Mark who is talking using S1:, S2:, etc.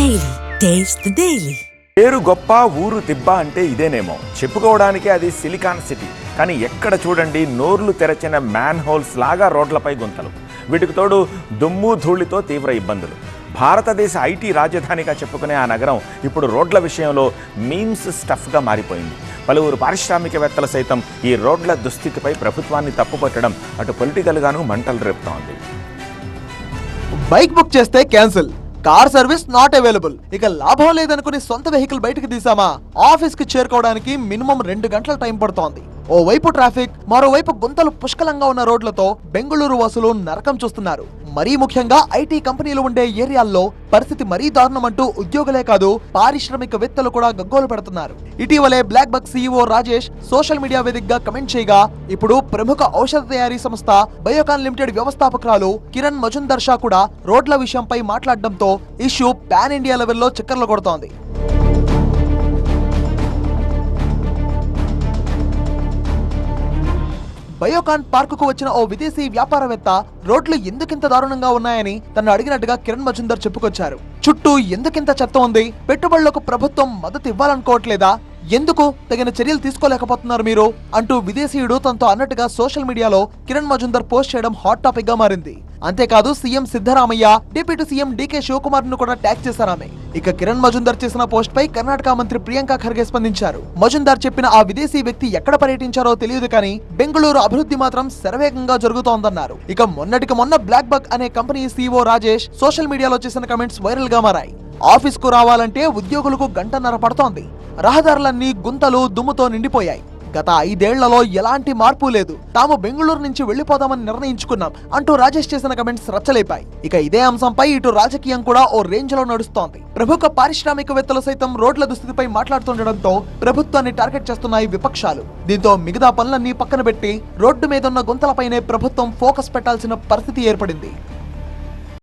S1: Taste the Daily.
S2: పేరు గొప్ప ఊరు దిబ్బ అంటే ఇదేనేమో. చెప్పుకోవడానికి అది సిలికాన్ సిటీ. కానీ ఎక్కడ చూడండి నోర్లు తెరచిన మ్యాన్ హోల్స్ లాగా రోడ్లపై గుంతలు. వీటికి తోడు దుమ్ము ధూళితో తీవ్ర ఇబ్బందులు. భారతదేశ ఐటీ రాజధానిగా చెప్పుకునే ఆ నగరం ఇప్పుడు రోడ్ల విషయంలో మీమ్స్ స్టఫ్గా మారిపోయింది. పలువురు పారిశ్రామికవేత్తలు సైతం ఈ రోడ్ల దుస్థితిపై ప్రభుత్వాన్ని తప్పుపట్టడం అటు పొలిటికల్గాను మంటలు రేపుతోంది.
S3: బైక్ బుక్ చేస్తే cancel. Car service not available. ఇక లాభం లేదనుకుని సొంత వెహికల్ బయటకు తీసామా ఆఫీస్కి చేరుకోవడానికి మినిమం రెండు గంటల టైం పడుతోంది. ఓ వైపు ట్రాఫిక్ మరోవైపు గుంతలు పుష్కలంగా ఉన్న రోడ్లతో బెంగళూరు వాసులు నరకం చూస్తున్నారు. మరీ ముఖ్యంగా ఐటీ కంపెనీలు ఉండే ఏరియాల్లో పరిస్థితి మరీ దారుణమంటూ ఉద్యోగులే కాదు పారిశ్రామికవేత్తలు కూడా గగ్గోలు పెడుతున్నారు. ఇటీవలే BlackBuck CEO Rajesh social media వేదికగా కమెంట్ చేయగా ఇప్పుడు ప్రముఖ ఔషధ తయారీ సంస్థ బయోకాన్ లిమిటెడ్ వ్యవస్థాపకురాలు కిరణ్ మజుందర్ షా కూడా రోడ్ల విషయంపై మాట్లాడడంతో ఇష్యూ పాన్ ఇండియా లెవెల్లో చక్కర్లు కొడుతోంది. బయోకాన్ పార్కుకు వచ్చిన ఓ విదేశీ వ్యాపారవేత్త రోడ్లు ఎందుకింత దారుణంగా ఉన్నాయని తను అడిగినట్టుగా కిరణ్ మజుందర్ చెప్పుకొచ్చారు. చుట్టూ ఎందుకింత చెత్త ఉంది? పెట్టుబడులకు ప్రభుత్వం మద్దతు ఇవ్వాలనుకోవట్లేదా? ఎందుకు తగిన చర్యలు తీసుకోలేకపోతున్నారు మీరు? అంటూ విదేశీయుడు తనతో అన్నట్టుగా సోషల్ మీడియాలో కిరణ్ మజుందర్ పోస్ట్ చేయడం హాట్ టాపిక్గా మారింది. అంతేకాదు CM Siddaramaiah deputy CM DK శివకుమార్ను కూడా ట్యాగ్ చేశారామె ఇక కిరణ్ మజుందర్ చేసిన పోస్ట్ పై కర్ణాటక మంత్రి ప్రియాంక ఖర్గే స్పందించారు. మజుందార్ చెప్పిన ఆ విదేశీ వ్యక్తి ఎక్కడ పర్యటించారో తెలియదు కానీ బెంగళూరు అభివృద్ధి మాత్రం శరవేగంగా జరుగుతోందన్నారు. ఇక మొన్నటికి మొన్న బ్లాక్ బక్ అనే కంపెనీ సీఓ రాజేష్ సోషల్ మీడియాలో చేసిన కమెంట్స్ వైరల్గా మారాయి. ఆఫీస్కు రావాలంటే ఉద్యోగులకు గంటన్నర పడుతోంది. రహదారులన్నీ గుంతలు దుమ్ముతో నిండిపోయాయి. గత ఐదేళ్ళలో ఎలాంటి మార్పు లేదు. తాము బెంగళూరు నుంచి వెళ్ళిపోదామని నిర్ణయించుకున్నాం అంటూ రాజేష్ చేసిన కమెంట్స్ రచ్చలేపాయి. ఇక ఇదే అంశంపై ఇటు రాజకీయం కూడా ఓ రేంజ్లో నడుస్తోంది. ప్రముఖ పారిశ్రామికవేత్తలు సైతం రోడ్ల దుస్థితిపై మాట్లాడుతుండటంతో ప్రభుత్వాన్ని టార్గెట్ చేస్తున్నాయి విపక్షాలు. దీంతో మిగతా పనులన్నీ పక్కన పెట్టి రోడ్డు మీదున్న గుంతలపైనే ప్రభుత్వం ఫోకస్ పెట్టాల్సిన పరిస్థితి ఏర్పడింది.